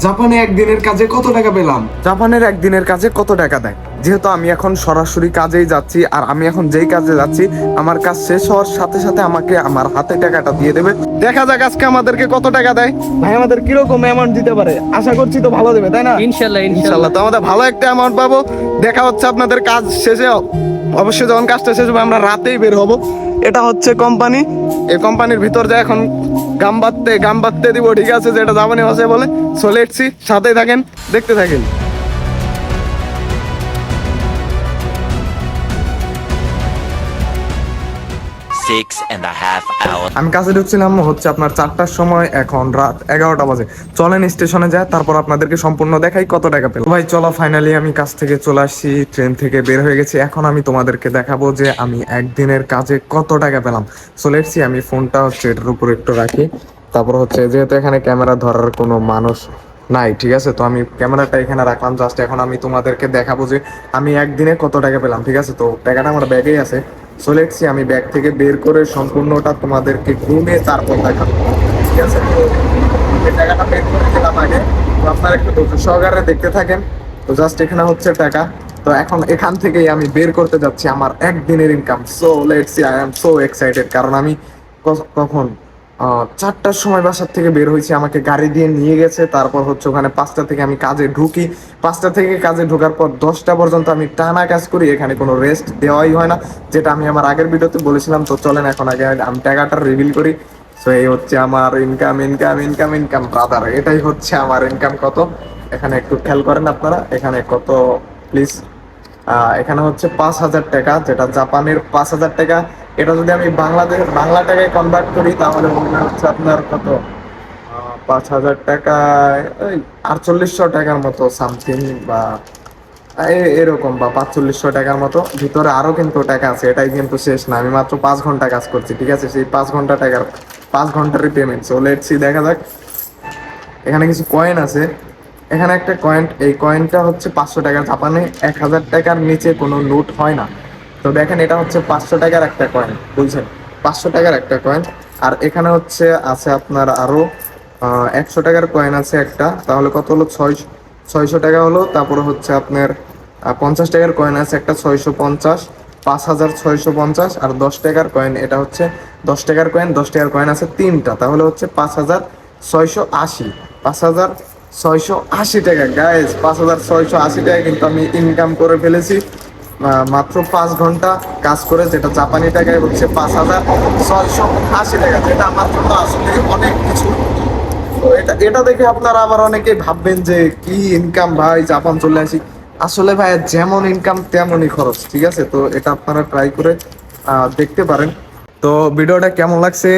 জাপানে একদিনের কাজে কত টাকা পেলাম? জাপানের একদিনের কাজে কত টাকা দেয়? যেহেতু আমি এখন সরাসরি কাজেই যাচ্ছি আর আমি এখন যেই কাজে যাচ্ছি আমার কাজ শেষ হওয়ার সাথে সাথে আমাকে আমার হাতে টাকাটা দিয়ে দেবে। দেখা যাক আজকে আমাদেরকে কত টাকা দেয়। ভাই আমাদের কীরকম অ্যামাউন্ট দিতে পারে? আশা করছি তো ভালো দেবে তাই না? ইনশাল্লাহ ইনশাল্লাহ। তো আমাদের ভালো একটা অ্যামাউন্ট পাবো। দেখা হচ্ছে আপনাদের কাজ শেষে। অবশ্যই যখন কাজটা শেষ হবে আমরা রাতেই বের হব। এটা হচ্ছে কোম্পানি এই কোম্পানির ভিতর যা এখন গাম বাঁধতে গাম বাঁধতে দিব, ঠিক আছে, যেটা জাপানি ভাষায় বলে। চলে এসছি সাথেই থাকেন, দেখতে থাকেন। Six and a half hours. আমি কাজে ঢুকছিলাম হচ্ছে আপনার চারটার সময়, এখন রাত এগারোটা বাজে। চলেন স্টেশনে যায় তারপর আপনাদেরকে সম্পূর্ণ দেখাই কত টাকা পেল ভাই, চলো ফাইনালি আমি কাজ থেকে চলে আসছি ট্রেন থেকে বের হয়ে গেছি। এখন আমি তোমাদেরকে দেখাবো যে আমি একদিনের কাজে কত টাকা পেলাম। চলে এসছি আমি ফোনটা হচ্ছে এটার উপর একটু রাখি। তারপর হচ্ছে, যেহেতু এখানে ক্যামেরা ধরার কোনো মানুষ নাই, ঠিক আছে? তো আমি ক্যামেরাটা এখানে রাখলাম জাস্ট এখন আমি তোমাদেরকে দেখাবো যে আমি একদিনে কত টাকা পেলাম, ঠিক আছে? তো টাকাটা আমার ব্যাগেই আছে। চলে এসছি আমি ব্যাগ থেকে বের করে সম্পূর্ণটা তোমাদেরকে ঘুমে তারপর দেখাবো। ঠিক আছে? টাকাটা বের করে তো আপনারা একটু ধৈর্য সহকারে দেখতে থাকেন। তো জাস্ট এখানে হচ্ছে টাকা। তো এখন এখান থেকেই আমি বের করতে যাচ্ছি আমার একদিনের income so let's see I'm so excited কারণ আমি কখন? চারটার সময় বাসার থেকে বের হয়েছি, আমাকে গাড়ি দিয়ে নিয়ে গেছে, তারপর হচ্ছে ওখানে পাঁচটা থেকে আমি কাজে ঢুকি। পাঁচটা থেকে কাজে ঢোকার পর দশটা পর্যন্ত আমি টানা কাজ করি, এখানে কোনো রেস্ট দেওয়াই হয় না। যেটা আমি আমার আগের ভিডিওতে বলেছিলাম, তো চলেন এখন আগে আমি টাকাটা রিভিল করি। তো এই হচ্ছে আমার income income income income brother এটাই হচ্ছে আমার ইনকাম কত? এখানে একটু খেয়াল করেন আপনারা, এখানে কত? প্লিজ এখানে হচ্ছে পাঁচ হাজার টাকা, যেটা জাপানের পাঁচ হাজার টাকা। এটা যদি আমি বাংলাদেশ, বাংলা টাকায় কনভার্ট করি, তাহলে মনে হচ্ছে আপনার কত? পাঁচ হাজার টাকায় আটচল্লিশশো টাকার মতো সামথিং বা এরকম বা পাঁচচল্লিশশো টাকার মতো। ভিতরে আরও কিন্তু টাকা আছে, এটাই কিন্তু শেষ না। আমি মাত্র পাঁচ ঘণ্টা কাজ করছি, ঠিক আছে? সেই পাঁচ ঘণ্টা টাকার, পাঁচ ঘন্টারই পেমেন্ট সো লেটসি দেখা যাক। এখানে কিছু কয়েন আছে। এখানে একটা কয়েন এই কয়েনটা হচ্ছে পাঁচশো টাকা। জাপানে এক হাজার টাকার নিচে কোনো নোট হয় না। তো দেখেন এটা হচ্ছে পাঁচশো টাকার একটা কয়েন বুঝছেন? পাঁচশো টাকার একটা কয়েন আর এখানে হচ্ছে আছে আপনার আরও একশো টাকার কয়েন আছে একটা, তাহলে কত হলো? ছয় ছয়শো টাকা হলো, তারপরে হচ্ছে আপনার পঞ্চাশ টাকার কয়েন আছে একটা, ছয়শো পঞ্চাশ, পাঁচ হাজার ছয়শো পঞ্চাশ, আর দশ টাকার কয়েন এটা হচ্ছে দশ টাকার কয়েন দশ টাকার কয়েন আছে তিনটা, তাহলে হচ্ছে পাঁচ হাজার ছয়শো আশি, পাঁচ হাজার ছয়শো আশি টাকা। গাইজ পাঁচ হাজার ছয়শো আশি টাকা কিন্তু আমি ইনকাম করে ফেলেছি। মাত্র পাঁচ ঘণ্টা কাজ করে, যেটা জাপানি টাকায় হচ্ছে পাঁচ হাজার ছয়শো আশি টাকা, যেটা আমার জন্য আসলে অনেক কিছু। তো এটা এটা দেখে আপনারা আবার অনেকে ভাববেন যে কি ইনকাম ভাই, জাপান চলে আসি। আসলে ভাই যেমন ইনকাম তেমনই খরচ, ঠিক আছে? তো এটা আপনারা ট্রাই করে দেখতে পারেন। তো ভিডিওটা কেমন লাগছে?